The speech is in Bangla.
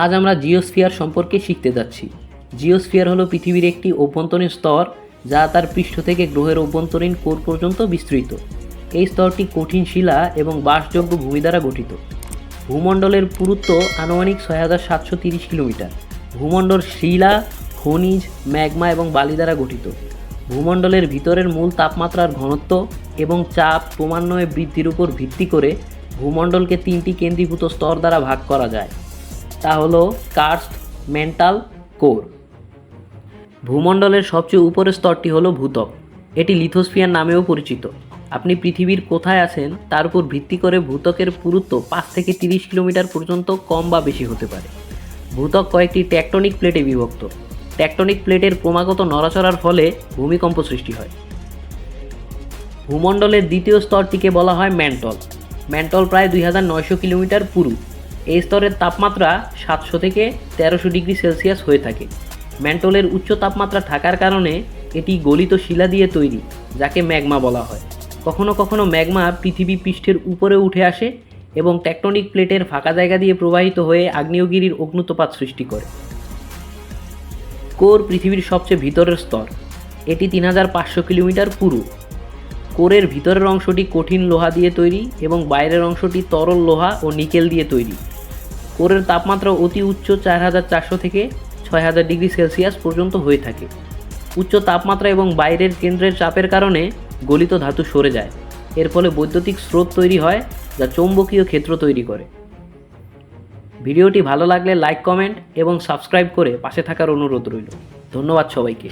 আজ আমরা জিওস্ফিয়ার সম্পর্কে শিখতে যাচ্ছি। জিওস্ফিয়ার হলো পৃথিবীর একটি অভ্যন্তরীণ স্তর, যা তার পৃষ্ঠ থেকে গ্রহের অভ্যন্তরীণ কোর পর্যন্ত বিস্তৃত। এই স্তরটি কঠিন শিলা এবং বাসযোগ্য ভূমি দ্বারা গঠিত। ভূমণ্ডলের পুরুত্ব আনুমানিক ছয় হাজার সাতশো তিরিশ কিলোমিটার। ভূমণ্ডল শিলা, খনিজ, ম্যাগমা এবং বালি দ্বারা গঠিত। ভূমণ্ডলের ভিতরের মূল তাপমাত্রার ঘনত্ব এবং চাপ ক্রমান্বয়ে বৃদ্ধির উপর ভিত্তি করে ভূমণ্ডলকে তিনটি কেন্দ্রীভূত স্তর দ্বারা ভাগ করা যায়। তা হলো কার্স্ট মেন্টাল কোর। ভূমণ্ডলের সবচেয়ে উপরের স্তরটি হলো ভূতক। এটি লিথোস্ফিয়ার নামেও পরিচিত। আপনি পৃথিবীর কোথায় আছেন তার উপর ভিত্তি করে ভূতকের পুরুত্ব পাঁচ থেকে তিরিশ কিলোমিটার পর্যন্ত কম বা বেশি হতে পারে। ভূতক কয়েকটি ট্যাকটনিক প্লেটে বিভক্ত। ট্যাকটনিক প্লেটের ক্রমাগত নড়াচড়ার ফলে ভূমিকম্প সৃষ্টি হয়। ভূমণ্ডলের দ্বিতীয় স্তরটিকে বলা হয় ম্যান্টল। ম্যান্টল প্রায় দুই হাজার নয়শো কিলোমিটার পুরু। এই স্তরের তাপমাত্রা সাতশো থেকে তেরোশো ডিগ্রি সেলসিয়াস হয়ে থাকে। ম্যান্টলের উচ্চ তাপমাত্রা থাকার কারণে এটি গলিত শিলা দিয়ে তৈরি, যাকে ম্যাগমা বলা হয়। কখনো কখনো ম্যাগমা পৃথিবী পৃষ্ঠের উপরে উঠে আসে এবং টেকটনিক প্লেটের ফাঁকা জায়গা দিয়ে প্রবাহিত হয়ে আগ্নেয়গিরির অগ্নুতপাত সৃষ্টি করে। কোর পৃথিবীর সবচেয়ে ভিতরের স্তর। এটি তিন হাজার পাঁচশো কিলোমিটার পুরু। কোরের ভিতরের অংশটি কঠিন লোহা দিয়ে তৈরি এবং বাইরের অংশটি তরল লোহা ও নিকেল দিয়ে তৈরি। কোরের তাপমাত্রা অতি উচ্চ চার হাজার চারশো থেকে ছয় হাজার ডিগ্রি সেলসিয়াস পর্যন্ত হয়ে থাকে। উচ্চ তাপমাত্রা এবং বাইরের কেন্দ্রের চাপের কারণে গলিত ধাতু সরে যায়। এর ফলে বৈদ্যুতিক স্রোত তৈরি হয় যা চৌম্বকীয় ক্ষেত্র তৈরি করে। ভিডিওটি ভালো লাগলে লাইক, কমেন্ট এবং সাবস্ক্রাইব করে পাশে থাকার অনুরোধ রইল। ধন্যবাদ সবাইকে।